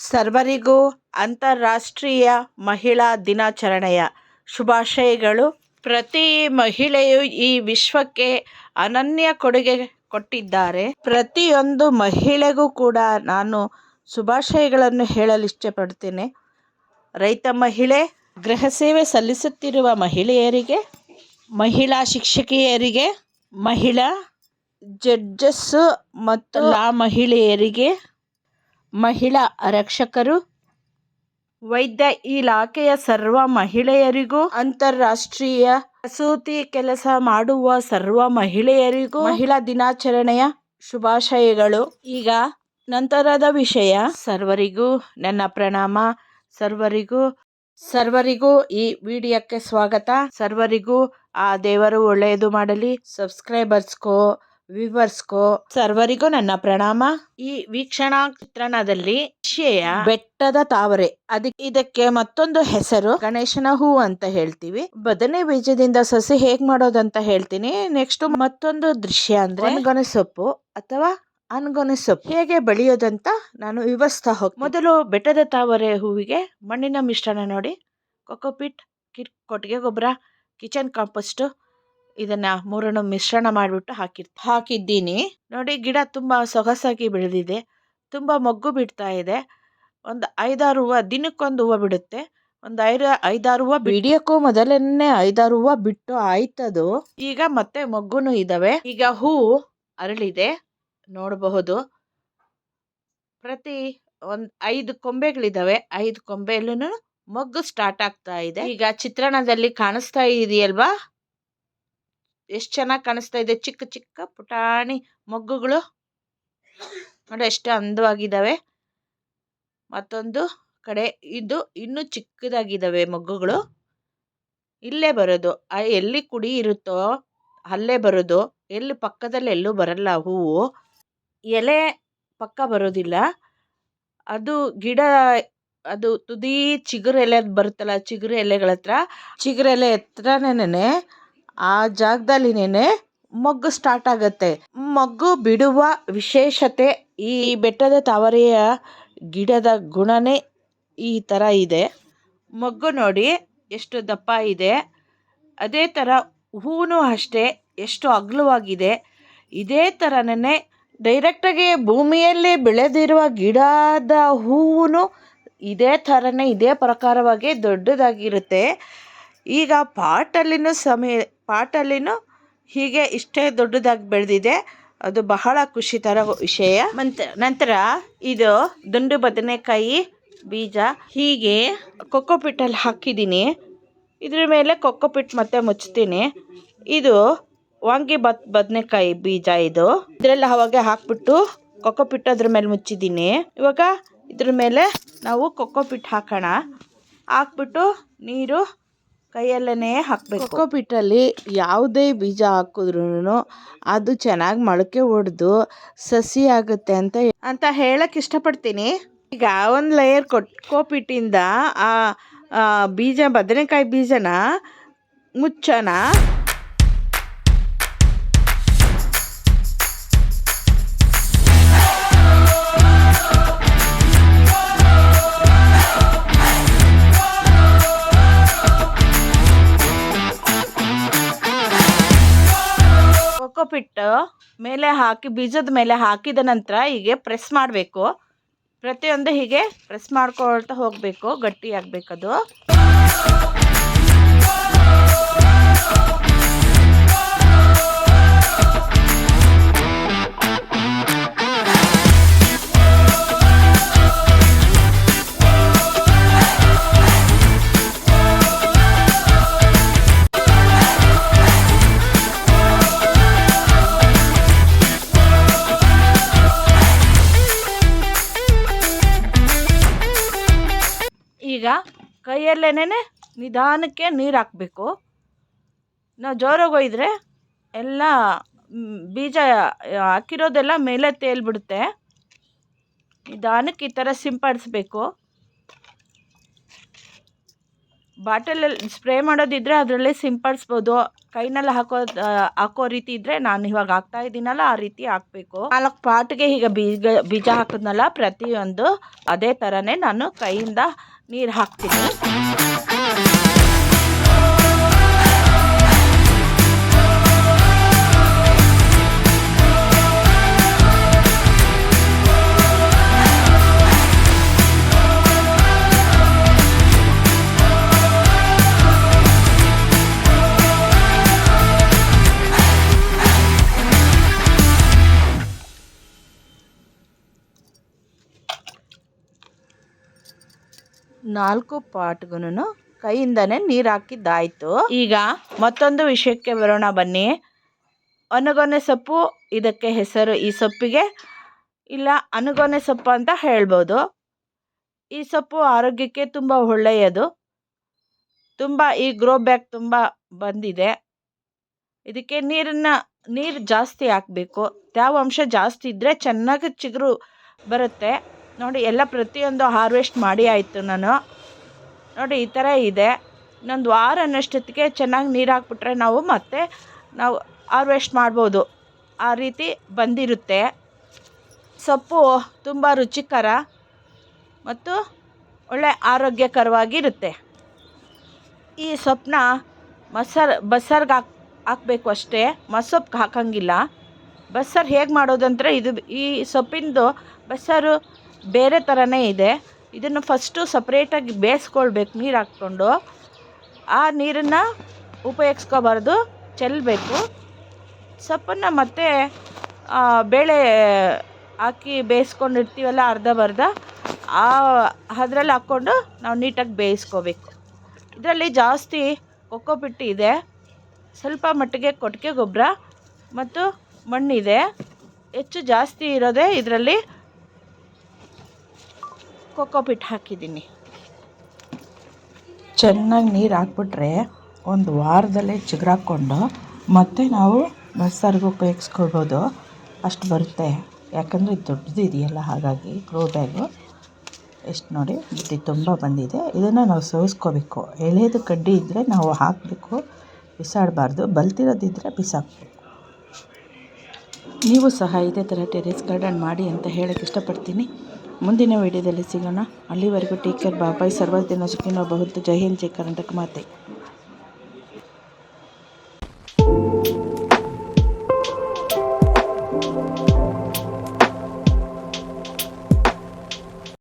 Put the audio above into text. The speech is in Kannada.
ಸರ್ವರಿಗೂ ಅಂತಾರಾಷ್ಟ್ರೀಯ ಮಹಿಳಾ ದಿನಾಚರಣೆಯ ಶುಭಾಶಯಗಳು. ಪ್ರತಿ ಮಹಿಳೆಯು ಈ ವಿಶ್ವಕ್ಕೆ ಅನನ್ಯ ಕೊಡುಗೆ ಕೊಟ್ಟಿದ್ದಾರೆ. ಪ್ರತಿಯೊಂದು ಮಹಿಳೆಗೂ ಕೂಡ ನಾನು ಶುಭಾಶಯಗಳನ್ನು ಹೇಳಲು ಇಷ್ಟಪಡ್ತೇನೆ ರೈತ ಮಹಿಳೆ, ಗೃಹ ಸೇವೆ ಸಲ್ಲಿಸುತ್ತಿರುವ ಮಹಿಳೆಯರಿಗೆ, ಮಹಿಳಾ ಶಿಕ್ಷಕಿಯರಿಗೆ, ಮಹಿಳಾ ಜಡ್ಜಸ್ಸು ಮತ್ತು ಆ ಮಹಿಳೆಯರಿಗೆ ಮಹಿಳಾ ಆರಕ್ಷಕರು ವೈದ್ಯ ಇಲಾಖೆಯ ಸರ್ವ ಮಹಿಳೆಯರಿಗೂ, ಅಂತಾರಾಷ್ಟ್ರೀಯ ಕಸೂತಿ ಕೆಲಸ ಮಾಡುವ ಸರ್ವ ಮಹಿಳೆಯರಿಗೂ ಮಹಿಳಾ ದಿನಾಚರಣೆಯ ಶುಭಾಶಯಗಳು. ಈಗ ನಂತರದ ವಿಷಯ. ಸರ್ವರಿಗೂ ನನ್ನ ಪ್ರಣಾಮ. ಸರ್ವರಿಗೂ ಸರ್ವರಿಗೂ ಈ ವಿಡಿಯೋಕ್ಕೆ ಸ್ವಾಗತ. ಸರ್ವರಿಗೂ ಆ ದೇವರು ಒಳ್ಳೆಯದು ಮಾಡಲಿ. ಸಬ್ಸ್ಕ್ರೈಬರ್ಸ್ಗೋ ವ್ಯೂವರ್ಸ್ಗೋ ಸರ್ವರಿಗೂ ನನ್ನ ಪ್ರಣಾಮ. ಈ ವೀಕ್ಷಣಾ ಚಿತ್ರಣದಲ್ಲಿ ವಿಷಯ ಬೆಟ್ಟದ ತಾವರೆ. ಅದಕ್ಕೆ ಇದಕ್ಕೆ ಮತ್ತೊಂದು ಹೆಸರು. ಗಣೇಶನ ಹೂ ಅಂತ ಹೇಳ್ತೀವಿ. ಬದನೆ ಬೀಜದಿಂದ ಸಸಿ ಹೇಗ್ ಮಾಡೋದಂತ ಹೇಳ್ತೀನಿ. ನೆಕ್ಸ್ಟ್ ಮತ್ತೊಂದು ದೃಶ್ಯ ಅಂದ್ರೆ ಗಣಸೊಪ್ಪು ಸೊಪ್ಪು ಅಥವಾ ಅನ್ಗೊನೆ ಸೊಪ್ಪು ಹೇಗೆ ಬೆಳೆಯೋದಂತ ನಾನು ವಿವರಿಸ್ತಾ ಹೋಗ್ತೀನಿ. ಮೊದಲು ಬೆಟ್ಟದ ತಾವರೆ ಹೂವಿಗೆ ಮಣ್ಣಿನ ಮಿಶ್ರಣ ನೋಡಿ. ಕೊಕೋಪಿಟ್ ಕಿಟ್ ಕೊಟ್ಟಿಗೆ ಗೊಬ್ಬರ, ಕಿಚನ್ ಕಾಂಪೋಸ್ಟ್ ಇದನ್ನ ಮೂರನ್ನು ಮಿಶ್ರಣ ಮಾಡಿಬಿಟ್ಟು ಹಾಕಿ ಹಾಕಿದ್ದೀನಿ. ನೋಡಿ ಗಿಡ ತುಂಬ ಸೊಗಸಾಗಿ ಬೆಳೆದಿದೆ. ತುಂಬ ಮೊಗ್ಗು ಬಿಡ್ತಾ ಇದೆ. ಒಂದು ಐದಾರು ಹೂವು ದಿನಕ್ಕೊಂದು ಹೂವು ಬಿಡುತ್ತೆ. ಒಂದು ಐದು ಐದಾರು ಹೂವು ಬಿಡಿಯೋಕ್ಕೂ ಮೊದಲನೇ ಐದಾರು ಹೂವು ಬಿಟ್ಟು ಆಯ್ತದು. ಈಗ ಮತ್ತೆ ಮೊಗ್ಗುನು ಇದಾವೆ. ಈಗ ಹೂವು ಅರಳಿದೆ. ನೋಡಬಹುದು. ಪ್ರತಿ ಒಂದು ಐದು ಕೊಂಬೆಗಳಿದಾವೆ. ಐದು ಕೊಂಬೆಯಲ್ಲೂ ಮೊಗ್ಗು ಸ್ಟಾರ್ಟ್ ಆಗ್ತಾ ಇದೆ. ಈಗ ಚಿತ್ರಣದಲ್ಲಿ ಕಾಣಿಸ್ತಾ ಇದೆಯಲ್ವಾ? ಎಷ್ಟು ಚೆನ್ನಾಗಿ ಕಾಣಿಸ್ತಾ ಇದೆ. ಚಿಕ್ಕ ಚಿಕ್ಕ ಪುಟಾಣಿ ಮೊಗ್ಗುಗಳು. ನೋಡಿ, ಎಷ್ಟು ಅಂದವಾಗಿದ್ದಾವೆ ಮತ್ತೊಂದು ಕಡೆ, ಇದು ಇನ್ನೂ ಚಿಕ್ಕದಾಗಿದ್ದಾವೆ ಮೊಗ್ಗುಗಳು. ಇಲ್ಲೇ ಬರೋದು. ಎಲ್ಲಿ ಕುಡಿ ಇರುತ್ತೋ, ಅಲ್ಲೇ ಬರೋದು. ಎಲ್ಲಿ ಪಕ್ಕದಲ್ಲಿ ಎಲ್ಲೂ ಬರಲ್ಲ ಹೂವು. ಎಲೆ ಪಕ್ಕ ಬರೋದಿಲ್ಲ. ಅದು ಗಿಡ, ಅದು ತುದಿ ಚಿಗುರು ಎಲೆ ಬರುತ್ತಲ್ಲ ಚಿಗುರು ಎಲೆಗಳ ಹತ್ರ ಚಿಗುರೆಲೆ ಹತ್ರನೇನೆ ಆ ಜಾಗದಲ್ಲಿನೇನೆ ಮೊಗ್ಗು ಸ್ಟಾರ್ಟ್ ಆಗುತ್ತೆ. ಮೊಗ್ಗು ಬಿಡುವ ವಿಶೇಷತೆ ಈ ಬೆಟ್ಟದ ತಾವರೆಯ ಗಿಡದ ಗುಣನೇ ಈ ಥರ ಇದೆ. ಮೊಗ್ಗು ನೋಡಿ ಎಷ್ಟು ದಪ್ಪ ಇದೆ. ಅದೇ ಥರ ಹೂವು ಅಷ್ಟೇ, ಎಷ್ಟು ಅಗಲವಾಗಿದೆ. ಇದೇ ಥರನೇ ಡೈರೆಕ್ಟಾಗಿ ಭೂಮಿಯಲ್ಲಿ ಬೆಳೆದಿರುವ ಗಿಡದ ಹೂವು ಇದೇ ಥರನೇ ಇದೇ ಪ್ರಕಾರವಾಗಿ ದೊಡ್ಡದಾಗಿರುತ್ತೆ. ಈಗ ಪಾಟಲ್ಲಿನೂ ಸಮಯ ಪಾಟಲ್ಲಿನೂ ಹೀಗೆ ಇಷ್ಟೇ ದೊಡ್ಡದಾಗಿ ಬೆಳೆದಿದೆ. ಅದು ಬಹಳ ಖುಷಿ ತರ ವಿಷಯ. ನಂತರ ಇದು ದುಂಡು ಬದನೆಕಾಯಿ ಬೀಜ. ಹೀಗೆ ಕೊಕ್ಕೋಪಿಟ್ಟಲ್ಲಿ ಹಾಕಿದ್ದೀನಿ. ಇದ್ರ ಮೇಲೆ ಕೊಕ್ಕೋಪಿಟ್ ಮತ್ತೆ ಮುಚ್ತೀನಿ. ಇದು ವಾಂಗಿ ಬತ್ ಬದನೆಕಾಯಿ ಬೀಜ ಇದು. ಇದರಲ್ಲಿ ಅವಾಗೆ ಹಾಕ್ಬಿಟ್ಟು ಕೊಕ್ಕೋಪಿಟ್ ಅದ್ರ ಮೇಲೆ ಮುಚ್ಚಿದ್ದೀನಿ. ಇವಾಗ ಇದ್ರ ಮೇಲೆ ನಾವು ಕೊಕ್ಕೋಪಿಟ್ ಹಾಕೋಣ. ಹಾಕ್ಬಿಟ್ಟು ನೀರು ಕೈಯಲ್ಲೇ ಹಾಕಬೇಕು. ಕೊಕ್ಕೋಪಿಟ್ಟಲ್ಲಿ ಯಾವುದೇ ಬೀಜ ಹಾಕಿದ್ರೂ ಅದು ಚೆನ್ನಾಗಿ ಮೊಳಕೆ ಒಡೆದು ಸಸಿ ಆಗುತ್ತೆ ಅಂತ ಅಂತ ಹೇಳಕ್ಕೆ ಇಷ್ಟಪಡ್ತೀನಿ. ಈಗ ಒಂದು ಲೇಯರ್ ಕೊಟ್ಕೋಪಿಟ್ಟಿಂದ ಆ ಬೀಜ, ಬದನೆಕಾಯಿ ಬೀಜನ ಮುಚ್ಚೋಣ. ಕೊಕ್ಕೋಪಿಟ್ಟು ಮೇಲೆ ಹಾಕಿ, ಬೀಜದ ಮೇಲೆ ಹಾಕಿದ ನಂತರ ಹೀಗೆ ಪ್ರೆಸ್ ಮಾಡಬೇಕು. ಪ್ರತಿಯೊಂದು ಹೀಗೆ ಪ್ರೆಸ್ ಮಾಡ್ಕೊಳ್ತಾ ಹೋಗಬೇಕು ಗಟ್ಟಿ ಆಗಬೇಕದು ಕೈಯಲ್ಲೇನೆ ನಿಧಾನಕ್ಕೆ ನೀರು ಹಾಕಬೇಕು. ನಾವು ಜೋರಾಗಿ ಒಯ್ದರೆ ಎಲ್ಲ ಬೀಜ ಹಾಕಿರೋದೆಲ್ಲ ಮೇಲೆ ತೇಲ್ಬಿಡುತ್ತೆ. ನಿಧಾನಕ್ಕೆ ಈ ಥರ ಸಿಂಪಡಿಸ್ಬೇಕು. ಬಾಟಲಲ್ಲಿ ಸ್ಪ್ರೇ ಮಾಡೋದಿದ್ರೆ ಅದರಲ್ಲೇ ಸಿಂಪಡಿಸ್ಬೋದು. ಕೈನಲ್ಲಿ ಹಾಕೋ ಹಾಕೋ ರೀತಿ ಇದ್ದರೆ ನಾನು ಇವಾಗ ಹಾಕ್ತಾ ಇದ್ದೀನಲ್ಲ, ಆ ರೀತಿ ಹಾಕಬೇಕು. ನಾಲ್ಕು ಪಾಟ್ಗೆ ಈಗ ಬೀಜ ಬೀಜ ಹಾಕಿದ್ನಲ್ಲ, ಪ್ರತಿಯೊಂದು ಅದೇ ಥರನೇ ನಾನು ಕೈಯಿಂದ ನೀರು ಹಾಕ್ತೀನಿ. ನಾಲ್ಕು ಪಾಟ್ಗೂ ಕೈಯಿಂದನೇ ನೀರು ಹಾಕಿದ್ದಾಯಿತು ಈಗ ಮತ್ತೊಂದು ವಿಷಯಕ್ಕೆ ಬರೋಣ ಬನ್ನಿ. ಒಣಗೊನೆ ಸೊಪ್ಪು, ಇದಕ್ಕೆ ಹೆಸರು ಈ ಸೊಪ್ಪಿಗೆ. ಇಲ್ಲ ಅನುಗೊನೆ ಸೊಪ್ಪು ಅಂತ ಹೇಳ್ಬೋದು. ಈ ಸೊಪ್ಪು ಆರೋಗ್ಯಕ್ಕೆ ತುಂಬ ಒಳ್ಳೆಯದು. ತುಂಬ ಈ ಗ್ರೋ ಬ್ಯಾಗ್ ತುಂಬ ಬಂದಿದೆ. ಇದಕ್ಕೆ ನೀರನ್ನು, ನೀರು ಜಾಸ್ತಿ ಹಾಕಬೇಕು. ತೇವಾಂಶ ಜಾಸ್ತಿ ಇದ್ದರೆ ಚೆನ್ನಾಗಿ ಚಿಗುರು ಬರುತ್ತೆ. ನೋಡಿ, ಎಲ್ಲ ಪ್ರತಿಯೊಂದು ಹಾರ್ವೆಸ್ಟ್ ಮಾಡಿ ಆಯಿತು ನಾನು. ನೋಡಿ, ಈ ಥರ ಇದೆ. ಇನ್ನೊಂದು ವಾರ ಅನ್ನೋಷ್ಟೊತ್ತಿಗೆ ಚೆನ್ನಾಗಿ ನೀರು ಹಾಕ್ಬಿಟ್ರೆ ನಾವು ಮತ್ತೆ ನಾವು ಹಾರ್ವೆಸ್ಟ್ ಮಾಡ್ಬೋದು. ಆ ರೀತಿ ಬಂದಿರುತ್ತೆ. ಸೊಪ್ಪು ತುಂಬ ರುಚಿಕರ ಮತ್ತು ಒಳ್ಳೆ ಆರೋಗ್ಯಕರವಾಗಿರುತ್ತೆ ಈ ಸೊಪ್ಪನ್ನ ಮೊಸರ್, ಬಸ್ಸರ್ಗೆ ಹಾಕ್, ಹಾಕಬೇಕು ಅಷ್ಟೇ. ಮಸೊಪ್ಪಿಗೆ ಹಾಕೋಂಗಿಲ್ಲ. ಬಸ್ಸಾರು ಹೇಗೆ ಮಾಡೋದಂದರೆ ಇದು ಈ ಸೊಪ್ಪಿಂದು ಬಸ್ಸಾರು ಬೇರೆ ಥರನೇ ಇದೆ. ಇದನ್ನು ಫಸ್ಟು ಸಪ್ರೇಟಾಗಿ ಬೇಯಿಸ್ಕೊಳ್ಬೇಕು, ನೀರು ಹಾಕ್ಕೊಂಡು. ಆ ನೀರನ್ನು ಉಪಯೋಗಿಸ್ಕೋಬಾರ್ದು ಚೆಲ್ಲಬೇಕು ಸೊಪ್ಪನ್ನು ಮತ್ತೆ ಬೇಳೆ ಹಾಕಿ ಬೇಯಿಸ್ಕೊಂಡಿರ್ತೀವಲ್ಲ, ಅರ್ಧ ಬರ್ಧ, ಆ, ಅದ್ರಲ್ಲಿ ಹಾಕ್ಕೊಂಡು ನಾವು ನೀಟಾಗಿ ಬೇಯಿಸ್ಕೋಬೇಕು. ಇದರಲ್ಲಿ ಜಾಸ್ತಿ ಕೊಕ್ಕೋಪಿಟ್ಟು ಇದೆ. ಸ್ವಲ್ಪ ಮಟ್ಟಿಗೆ ಕೊಟ್ಟಿಗೆ ಗೊಬ್ಬರ ಮತ್ತು ಮಣ್ಣಿದೆ. ಹೆಚ್ಚು ಜಾಸ್ತಿ ಇರೋದೇ ಇದರಲ್ಲಿ ಕೊಕ್ಕೋಪಿಟ್ ಹಾಕಿದ್ದೀನಿ. ಚೆನ್ನಾಗಿ ನೀರು ಹಾಕ್ಬಿಟ್ರೆ ಒಂದು ವಾರದಲ್ಲೇ ಚಿಗುರಾಕ್ಕೊಂಡು ಮತ್ತೆ ನಾವು ಬಸ್ಸಾರಿಗೆ ಉಪಯೋಗಿಸ್ಕೊಳ್ಬೋದು. ಅಷ್ಟು ಬರುತ್ತೆ. ಯಾಕಂದರೆ ಇದು ದೊಡ್ಡದು ಇದೆಯಲ್ಲ, ಹಾಗಾಗಿ ಗ್ರೋ ಎಷ್ಟು ನೋಡಿ ಬುದ್ಧಿ ತುಂಬ ಬಂದಿದೆ. ಇದನ್ನು ನಾವು ಸೋಸ್ಕೋಬೇಕು ಎಳೆದು ಕಡ್ಡಿ ಇದ್ದರೆ ನಾವು ಹಾಕಬೇಕು. ಬಿಸಾಡಬಾರ್ದು. ಬಲ್ತಿರೋದಿದ್ದರೆ ಬಿಸಾಕಬೇಕು. ನೀವು ಸಹ ಇದೇ ಥರ ಟೆರೇಸ್ ಗಾರ್ಡನ್ ಮಾಡಿ ಅಂತ ಹೇಳೋಕ್ಕೆ ಇಷ್ಟಪಡ್ತೀನಿ. ಮುಂದಿನ ವಿಡಿಯೋದಲ್ಲಿ ಸಿಗೋಣ. ಅಲ್ಲಿವರೆಗೂ ಟೇಕ್ ಕೇರ್. ಬಾಬಾಯ್ ಸರ್ವದಿನ ಸುಖಿನೋ ಬಹುತ್ ಜೈ ಹಿಂದ್, ಜೈ ಕರ್ನಾಟಕ ಮಾತೆ.